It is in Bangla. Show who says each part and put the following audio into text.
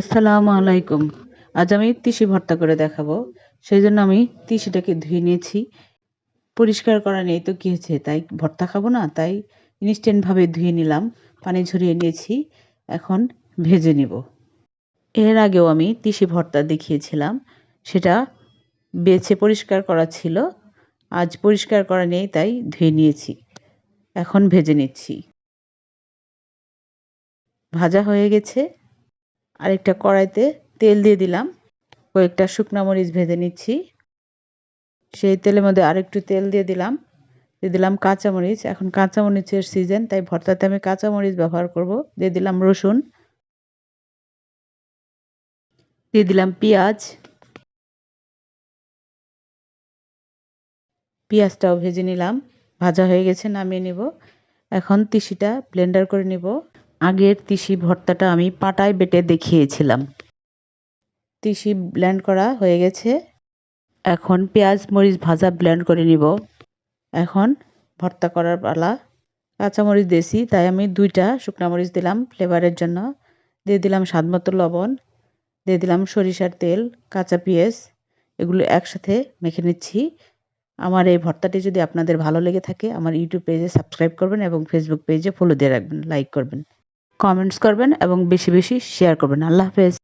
Speaker 1: আসসালামু আলাইকুম। আজ আমি তিসি ভর্তা করে দেখাবো। সেই জন্য আমি তিসিটাকে ধুয়ে নিয়েছি। পরিষ্কার করা নেই তো কি হয়েছে তাই ভর্তা খাব না, তাই ইনস্ট্যান্ট ভাবে ধুয়ে নিলাম। পানি ঝরিয়ে নিয়েছি। এখন ভেজে নিব। এর আগেও আমি তিসি ভর্তা দেখিয়েছিলাম। সেটা বেছে পরিষ্কার করা ছিল। আজ পরিষ্কার করা নেই, তাই ধুয়ে নিয়েছি। এখন ভেজে নিচ্ছি। ভাজা হয়ে গেছে। আরেকটা কড়াইতে তেল দিয়ে দিলাম। কয়েকটা শুকনো মরিচ ভেজে নিচ্ছি। সেই তেলের মধ্যে আরেকটু তেল দিয়ে দিলাম। দিয়ে দিলাম কাঁচামরিচ এখন কাঁচামরিচের সিজন তাই ভর্তাতে আমি কাঁচামরিচ ব্যবহার করব। দিয়ে দিলাম রসুন। দিয়ে দিলাম পেঁয়াজ। পেঁয়াজটাও ভেজে নিলাম। ভাজা হয়ে গেছে, নামিয়ে নিব। এখন তিসিটা ব্লেন্ডার করে নিব। আগের তিসি ভর্তাটা আমি পাটায় বেটে দেখিয়েছিলাম। তিসি ব্ল্যান্ড করা হয়ে গেছে। এখন পেঁয়াজ, মরিচ ভাজা ব্ল্যান্ড করে নিব। এখন ভর্তা করার পালা। কাঁচামরিচ দেশি তাই আমি দুইটা শুকনা মরিচ দিলাম ফ্লেভারের জন্য। দিয়ে দিলাম স্বাদ মতো লবণ, দিয়ে দিলাম সরিষার তেল, কাঁচা পেঁয়াজ, এগুলো একসাথে মেখে নিচ্ছি। আমার এই ভর্তাটি যদি আপনাদের ভালো লেগে থাকে, আমার ইউটিউব পেজে সাবস্ক্রাইব করবেন এবং ফেসবুক পেজে ফলো দিয়ে রাখবেন লাইক করবেন। কমেন্টস করবেন এবং বেশি বেশি শেয়ার করবেন। আল্লাহ হাফেজ।